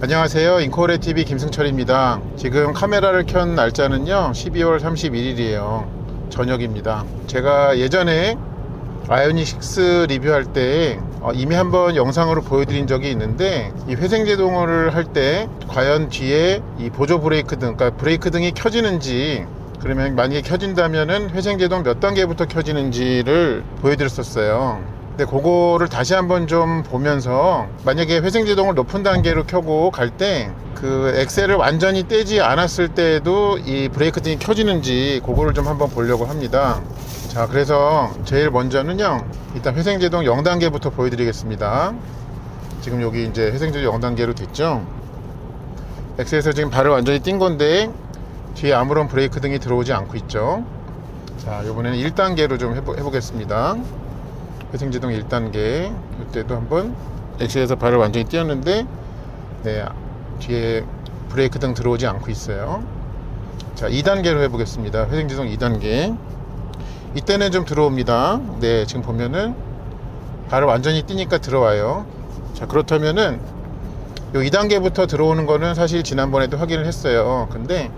안녕하세요. 인코레 TV 김승철입니다. 지금 카메라를 켠 날짜는요, 12월 31일이에요. 저녁입니다. 제가 예전에 아이오닉 6 리뷰할 때 어, 이미 한번 영상으로 보여드린 적이 있는데 이 회생제동을 할 때 과연 뒤에 이 보조 브레이크 등, 그러니까 브레이크 등이 켜지는지 그러면 만약에 켜진다면은 회생제동 몇 단계부터 켜지는지를 보여드렸었어요. 근데 그거를 다시 한번 좀 보면서 만약에 회생제동을 높은 단계로 켜고 갈 때 그 엑셀을 완전히 떼지 않았을 때에도 이 브레이크 등이 켜지는지 그거를 좀 한번 보려고 합니다. 자, 그래서 제일 먼저는요. 일단 회생제동 0단계부터 보여드리겠습니다. 지금 여기 이제 회생제동 0단계로 됐죠. 엑셀에서 지금 발을 완전히 띈 건데 뒤에 아무런 브레이크 등이 들어오지 않고 있죠. 자, 이번에는 1단계로 좀 해보, 해보겠습니다. 회생제동 1단계 이때도 한번 엑셀에서 발을 완전히 띄었는데 네, 뒤에 브레이크 등 들어오지 않고 있어요. 자, 2단계로 해보겠습니다. 회생제동 2단계. 이때는 좀 들어옵니다. 네, 지금 보면은 발을 완전히 띄니까 들어와요. 자, 그렇다면은 요 2단계부터 들어오는 거는 사실 지난번에도 확인을 했어요. 근데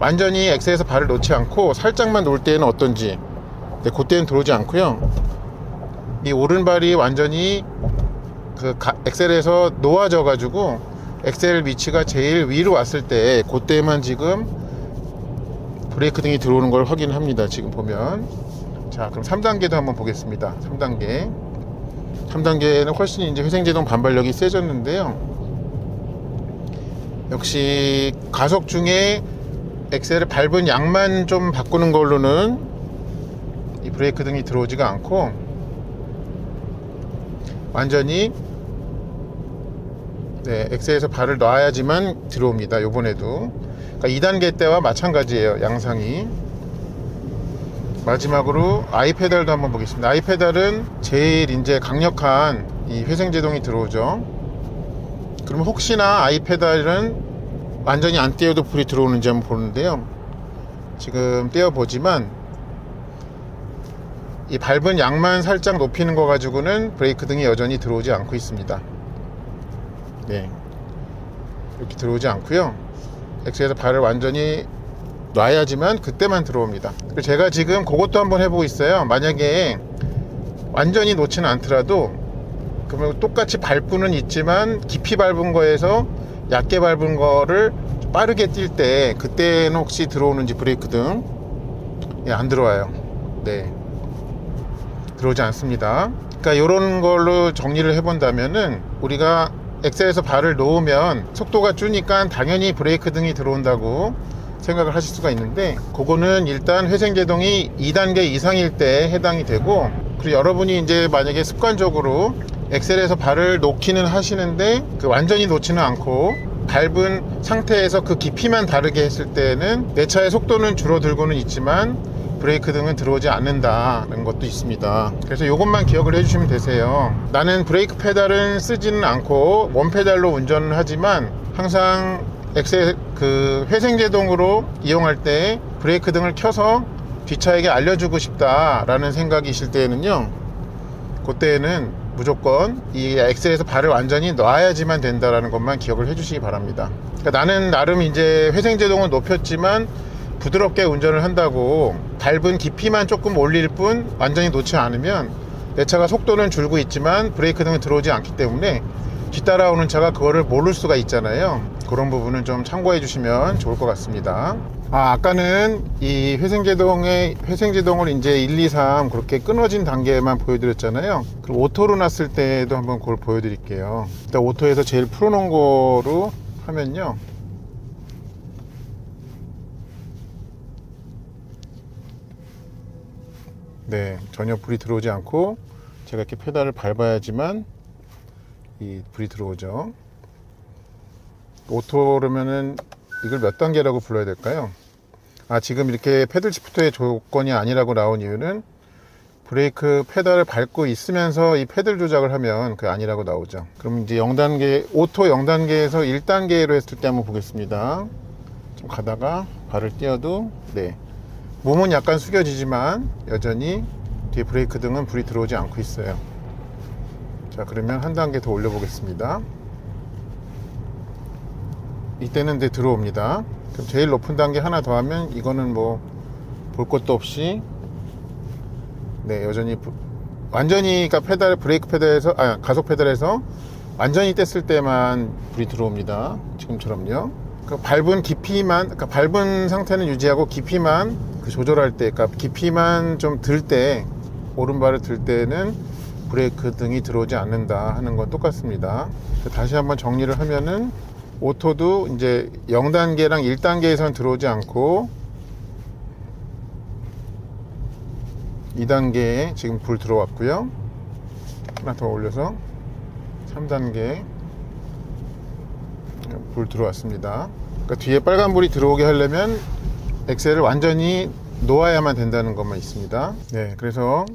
완전히 엑셀에서 발을 놓지 않고 살짝만 놓을 때는 어떤지. 네, 그때는 들어오지 않고요. 이 오른발이 완전히 그 가- 엑셀에서 놓아져 가지고 엑셀 위치가 제일 위로 왔을 때 그때만 지금 브레이크 등이 들어오는 걸 확인합니다. 지금 보면 자 그럼 3단계도 한번 보겠습니다. 3단계 3단계는 훨씬 이제 회생제동 반발력이 세졌는데요. 역시 가속 중에 엑셀을 밟은 양만 좀 바꾸는 걸로는 이 브레이크 등이 들어오지가 않고 완전히 네, 엑셀에서 발을 놔야지만 들어옵니다. 요번에도. 그러니까 2단계 때와 마찬가지예요. 양상이. 마지막으로 아이페달도 한번 보겠습니다. 아이페달은 제일 이제 강력한 이 회생제동이 들어오죠. 그러면 혹시나 아이페달은 완전히 안 떼어도 불이 들어오는지 한번 보는데요. 지금 떼어 보지만 이 밟은 양만 살짝 높이는 거 가지고는 브레이크 등이 여전히 들어오지 않고 있습니다. 네. 이렇게 들어오지 않고요. 엑스에서 발을 완전히 놔야지만 그때만 들어옵니다. 그리고 제가 지금 그것도 한번 해보고 있어요. 만약에 완전히 놓지는 않더라도 그러면 똑같이 밟고는 있지만 깊이 밟은 거에서 얕게 밟은 거를 빠르게 뛸 때 그때는 혹시 들어오는지 브레이크 등 예, 안 들어와요. 네. 들어오지 않습니다. 그러니까 이런 걸로 정리를 해본다면은 우리가 엑셀에서 발을 놓으면 속도가 주니까 당연히 브레이크 등이 들어온다고 생각을 하실 수가 있는데 그거는 일단 회생제동이 2단계 이상일 때 해당이 되고 그리고 여러분이 이제 만약에 습관적으로 엑셀에서 발을 놓기는 하시는데 그 완전히 놓지는 않고 밟은 상태에서 그 깊이만 다르게 했을 때는 내 차의 속도는 줄어들고는 있지만 브레이크 등은 들어오지 않는다는 것도 있습니다. 그래서 이것만 기억을 해주시면 되세요. 나는 브레이크 페달은 쓰지는 않고 원 페달로 운전을 하지만 항상 엑셀 그 회생제동으로 이용할 때 브레이크 등을 켜서 뒷차에게 알려주고 싶다라는 생각이실 때에는요. 그때는 무조건 이 엑셀에서 발을 완전히 놔야지만 된다라는 것만 기억을 해주시기 바랍니다. 그러니까 나는 나름 이제 회생제동은 높였지만 부드럽게 운전을 한다고 밟은 깊이만 조금 올릴 뿐 완전히 놓지 않으면 내 차가 속도는 줄고 있지만 브레이크 등은 들어오지 않기 때문에 뒤따라오는 차가 그거를 모를 수가 있잖아요. 그런 부분은 좀 참고해 주시면 좋을 것 같습니다. 아, 아까는 이 회생제동의 회생제동을 이제 1, 2, 3 그렇게 끊어진 단계만 보여드렸잖아요. 그럼 오토로 놨을 때도 한번 그걸 보여드릴게요. 일단 오토에서 제일 풀어놓은 거로 하면요. 네, 전혀 불이 들어오지 않고 제가 이렇게 페달을 밟아야지만 이 불이 들어오죠. 오토라면은 이걸 몇 단계라고 불러야 될까요? 아, 지금 이렇게 패들 시프트의 조건이 아니라고 나온 이유는 브레이크 페달을 밟고 있으면서 이 패들 조작을 하면 그 아니라고 나오죠. 그럼 이제 0단계, 오토 0단계에서 1단계로 했을 때 한번 보겠습니다. 좀 가다가 발을 띄어도, 네. 몸은 약간 숙여지지만 여전히 뒤에 브레이크 등은 불이 들어오지 않고 있어요. 자, 그러면 한 단계 더 올려보겠습니다. 이때는 이제 들어옵니다. 그럼 제일 높은 단계 하나 더 하면 이거는 뭐 볼 것도 없이 네 여전히 부- 완전히 그러니까 페달 브레이크 페달에서 아 가속 페달에서 완전히 뗐을 때만 불이 들어옵니다. 지금처럼요. 그 밟은 깊이만 그러니까 밟은 상태는 유지하고 깊이만 그 조절할 때 그러니까 깊이만 좀 들 때 오른발을 들 때는 브레이크 등이 들어오지 않는다 하는 건 똑같습니다. 다시 한번 정리를 하면은 오토도 이제 0단계랑 1단계에선 들어오지 않고 2단계에 지금 불 들어왔고요. 하나 더 올려서 3단계 불 들어왔습니다. 그러니까 뒤에 빨간 불이 들어오게 하려면 엑셀을 완전히 놓아야만 된다는 것만 있습니다. 네, 그래서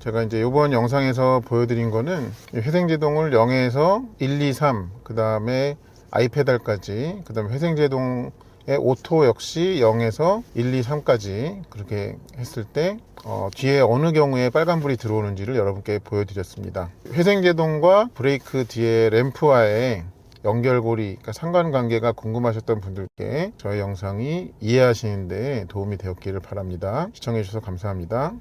제가 이제 이번 영상에서 보여드린 거는 이 회생제동을 0에서 1, 2, 3, 그 다음에 아이페달까지, 그 다음에 회생제동의 오토 역시 0에서 1, 2, 3까지 그렇게 했을 때 어, 뒤에 어느 경우에 빨간불이 들어오는지를 여러분께 보여드렸습니다. 회생제동과 브레이크 뒤에 램프와의 연결고리, 그러니까 상관관계가 궁금하셨던 분들께 저희 영상이 이해하시는데 도움이 되었기를 바랍니다. 시청해주셔서 감사합니다.